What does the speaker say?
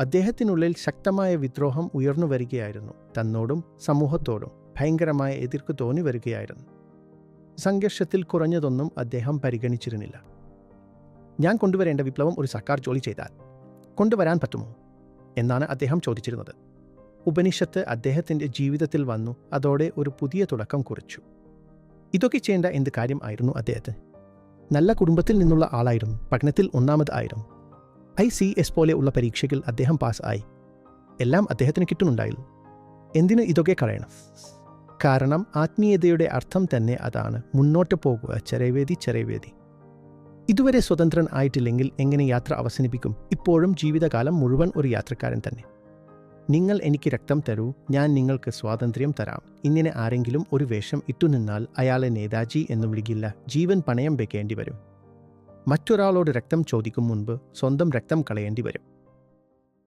അദ്ദേഹത്തിനുള്ളിൽ ശക്തമായ വിദ്രോഹം ഉയർന്നു വരികയായിരുന്നു. തന്നോടും സമൂഹത്തോടും ഭയങ്കരമായ എതിർപ്പ് തോന്നി വരികയായിരുന്നു. സംഘർഷത്തിൽ കുറഞ്ഞതൊന്നും അദ്ദേഹം പരിഗണിച്ചിരുന്നില്ല. ഞാൻ കൊണ്ടുവരേണ്ട വിപ്ലവം ഒരു സർക്കാർ ജോലി ചെയ്താൽ കൊണ്ടുവരാൻ പറ്റുമോ? എന്നാണ് അദ്ദേഹം ചോദിച്ചിരുന്നത്. ഉപനിഷത്ത് അദ്ദേഹത്തിന്റെ ജീവിതത്തിൽ വന്നു അതോടെ ഒരു പുതിയ തുടക്കം കുറിച്ചു. ഇതൊക്കെ ചെയ്യേണ്ട എന്ത് കാര്യം ആയിരുന്നു അദ്ദേഹത്തിന്? നല്ല കുടുംബത്തിൽ നിന്നുള്ള ആളായിരുന്നു പഠനത്തിൽ ഒന്നാമത് ആയിരുന്നു ഐ സി എസ് പോലെ ഉള്ള പരീക്ഷയ്ക്ക് അദ്ദേഹം പാസ് ആയി എല്ലാം അദ്ദേഹത്തിന് കിട്ടുന്നുണ്ടായില്ല എന്തിന് ഇതൊക്കെ കളയണം കാരണം ആത്മീയതയുടെ അർത്ഥം തന്നെ അതാണ്. മുന്നോട്ട് പോകുക ചെറിയവേദി ചെറിയവേദി ഇതുവരെ സ്വതന്ത്രൻ ആയിട്ടില്ലെങ്കിൽ എങ്ങനെ യാത്ര അവസാനിപ്പിക്കും? ഇപ്പോഴും ജീവിതകാലം മുഴുവൻ ഒരു യാത്രക്കാരൻ തന്നെ. നിങ്ങൾ എനിക്ക് രക്തം തരൂ ഞാൻ നിങ്ങൾക്ക് സ്വാതന്ത്ര്യം തരാം. ഇങ്ങനെ ആരെങ്കിലും ഒരു വേഷം ഇട്ടുനിന്നാൽ അയാളെ നേതാജി എന്ന് വിളിക്കില്ല. ജീവൻ പണയം വെക്കേണ്ടി വരും. മറ്റൊരാളോട് രക്തം ചോദിക്കും മുൻപ് സ്വന്തം രക്തം കളയേണ്ടി വരും